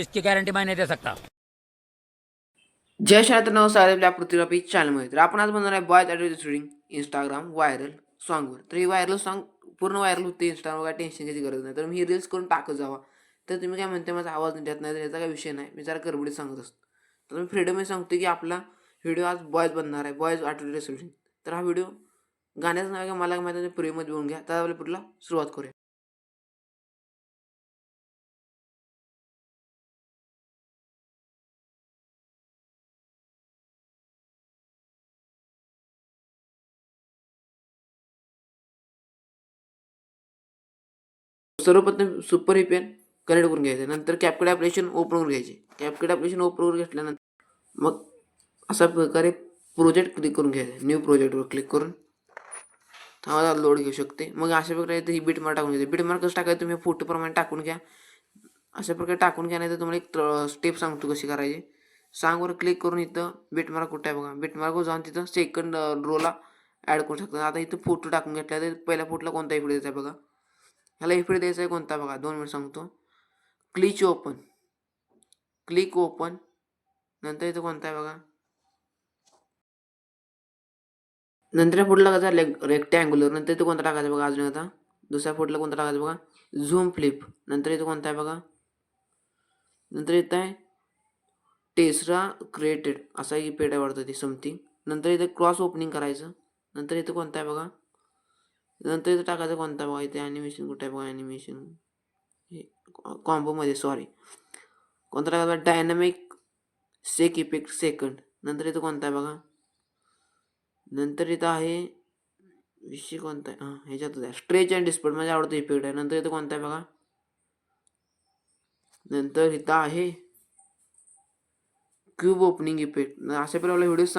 इसकी गारंटी मैं नहीं दे सकता। जय शाळेत नमस्कार आपल्या पृथ्वीरापी चॅनलमध्ये तर आपण आज बनणार आहे boys advertise reading Instagram viral सॉन्गवर तर ही व्हायरल सॉन्ग पूर्ण व्हायरल होते इंस्टाग्राम काय टेन्शन घ्यायची गरज नाही। तर मी रील्स करून टाकत जावा। तर तुम्ही काय म्हणते माझा आवाज नाही देत नाही तर याचा काय विषय नाही. मी जरा गडबडीत सांगत असतो. तर मी फ्रीडम सांगतो की आपला व्हिडिओ आज बॉयज बनणार आहे बॉयज ॲडव्हर्टाइज रीडिंग तर हा व्हिडिओ गाण्याचं नाव आहे मला माहिती आहे घेऊन घ्या. तर आपल्या पुढला सुरुवात करूया. सर्वप्रथम सुपर ही पेन कनेक्ट करून घ्यायचं. नंतर कॅपकट ॲप्लिकेशन ओपन करून घ्यायचे. कॅपकड ॲप्लिकेशन ओपन करून घेतल्यानंतर मग अशा प्रकारे प्रोजेक्ट क्लिक करून घ्यायचं. न्यू प्रोजेक्टवर क्लिक करून. थांबा लोड घेऊ शकते. मग अशा प्रकारे इथे ही बीट मार्क टाकून घ्यायची. बीट मार कसं टाकायचं? तुम्ही फोटोप्रमाणे टाकून घ्या. अशा प्रकारे टाकून घ्या नाही तर तुम्हाला एक स्टेप सांगतो कशी करायची. सांगवर क्लिक करून इथं बीटमार्क कुठं आहे बघा. बीट मार्कवर जाऊन तिथं सेकंड रोला ॲड करू शकता. आता इथं फोटो टाकून घेतला तर पहिल्या फोटोला कोणताही फोटो द्यायचा आहे बघा. ह्याला इफेक्ट द्यायचा आहे कोणता बघा दोन मिनिट सांगतो. क्लिच ओपन क्लिक ओपन नंतर इथं कोणता आहे बघा? नंतर पुढला कसा रेक्टँग्युलर नंतर इथं कोणता टाकायचा बघा अजून आता? दुसऱ्या फुटला कोणता टाकायचा बघा? झूम फ्लिप नंतर इथं कोणता आहे बघा? नंतर इथं आहे टेसरा क्रिएटेड असा ही पेड आहे वाटतं ते समथिंग नंतर इथं क्रॉस ओपनिंग करायचं. नंतर इथं कोणता आहे बघा? नंतर इथं टाकायचं कोणता बघा इथे ॲनिमेशन कुठं आहे बघा ॲनिमेशन कॉम्बोमध्ये सॉरी कोणता टाकायचा डायनामिक सेक इफ़ेक्ट सेकंड नंतर इथं कोणता आहे बघा? नंतर इथं आहे, विषय कोणता आहे? हाँ, ह्याच्यातच आहे. स्ट्रेच अँड डिस्पर्ट माझ्या आवडतं इफ़ेक्ट आहे. नंतर इथं कोणता आहे बघा? नंतर इथं आहे क्यूब ओपनिंग इफ़ेक्ट अशा प्रकारे व्हिडिओ